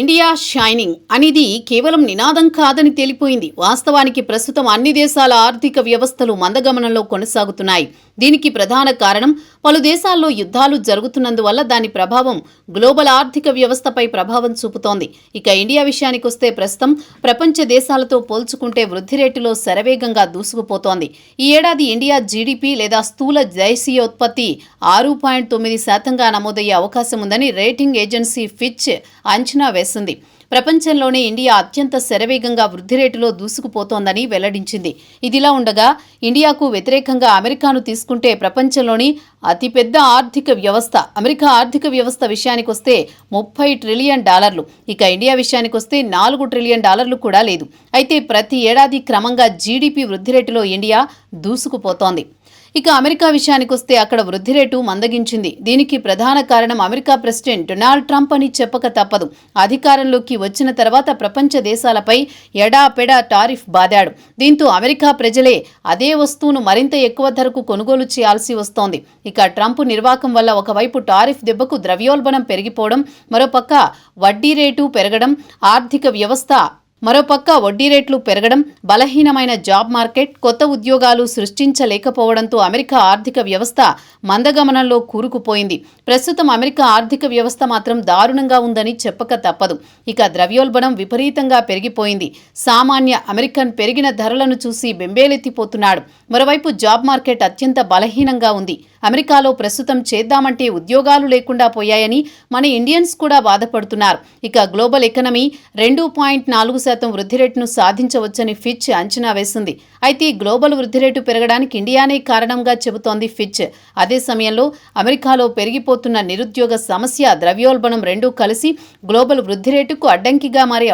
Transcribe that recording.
India shining అనేది కేవలం నినాదం కాదని తేలిపోయింది. వాస్తవానికి ప్రస్తుతం అన్ని దేశాల ఆర్థిక వ్యవస్థలు మందగమనంలో కొనసాగుతున్నాయి. దీనికి ప్రధాన కారణం పలు దేశాల్లో యుద్ధాలు జరుగుతున్నందువల్ల దాని ప్రభావం గ్లోబల్ ఆర్థిక వ్యవస్థపై ప్రభావం చూపుతోంది. ఇక ఇండియా విషయానికొస్తే ప్రస్తుతం ప్రపంచ దేశాలతో పోల్చుకుంటే వృద్ధి రేటులో శరవేగంగా దూసుకుపోతోంది. ఈ ఏడాది ఇండియా జీడిపి లేదా స్థూల దేశీయోత్పత్తి ఆరు పాయింట్ తొమ్మిది శాతంగా నమోదయ్యే అవకాశం ఉందని రేటింగ్ ఏజెన్సీ ఫిచ్ అంచనా వేసింది ప్రపంచంలోనే ఇండియా అత్యంత శరవేగంగా వృద్ధి రేటులో దూసుకుపోతోందని వెల్లడించింది. ఇదిలా ఉండగా ఇండియాకు వ్యతిరేకంగా అమెరికాను తీసుకుంటే ప్రపంచంలోని అతిపెద్ద ఆర్థిక వ్యవస్థ అమెరికా ఆర్థిక వ్యవస్థ విషయానికొస్తే ముప్పై ట్రిలియన్ డాలర్లు. ఇక ఇండియా విషయానికొస్తే నాలుగు ట్రిలియన్ డాలర్లు కూడా లేదు. అయితే ప్రతి ఏడాది క్రమంగా జీడీపీ వృద్ధి రేటులో ఇండియా దూసుకుపోతోంది. ఇక అమెరికా విషయానికొస్తే అక్కడ వృద్ధి రేటు మందగించింది. దీనికి ప్రధాన కారణం అమెరికా ప్రెసిడెంట్ డొనాల్డ్ ట్రంప్ అని చెప్పక తప్పదు. అధికారంలోకి వచ్చిన తర్వాత ప్రపంచ దేశాలపై ఎడాపెడా టారిఫ్ బాదాడు. దీంతో అమెరికా ప్రజలే అదే వస్తువును మరింత ఎక్కువ ధరకు కొనుగోలు చేయాల్సి వస్తోంది. ఇక ట్రంప్ నిర్వాకం వల్ల ఒకవైపు టారిఫ్ దెబ్బకు ద్రవ్యోల్బణం పెరిగిపోవడం మరోపక్క వడ్డీ రేటు పెరగడం ఆర్థిక వ్యవస్థ మరోపక్క వడ్డీ రేట్లు పెరగడం బలహీనమైన జాబ్ మార్కెట్ కొత్త ఉద్యోగాలు సృష్టించలేకపోవడంతో అమెరికా ఆర్థిక వ్యవస్థ మందగమనంలో కూరుకుపోయింది. ప్రస్తుతం అమెరికా ఆర్థిక వ్యవస్థ మాత్రం దారుణంగా ఉందని చెప్పక తప్పదు. ఇక ద్రవ్యోల్బణం విపరీతంగా పెరిగిపోయింది. సామాన్య అమెరికన్ పెరిగిన ధరలను చూసి బెంబేలెత్తిపోతున్నాడు. మరోవైపు జాబ్ మార్కెట్ అత్యంత బలహీనంగా ఉంది. అమెరికాలో ప్రస్తుతం చేద్దామంటే ఉద్యోగాలు లేకుండా పోయాయని మన ఇండియన్స్ కూడా బాధపడుతున్నారు. ఇక గ్లోబల్ ఎకనమీ రెండు పాయింట్ నాలుగు శాతం వృద్ధి రేటును సాధించవచ్చని ఫిచ్ అంచనా వేసింది. అయితే గ్లోబల్ వృద్ధి రేటు పెరగడానికి ఇండియానే కారణంగా చెబుతోంది ఫిచ్. అదే సమయంలో అమెరికాలో పెరిగిపోతున్న నిరుద్యోగ సమస్య ద్రవ్యోల్బణం రెండూ కలిసి గ్లోబల్ వృద్ధి రేటుకు అడ్డంకిగా మారే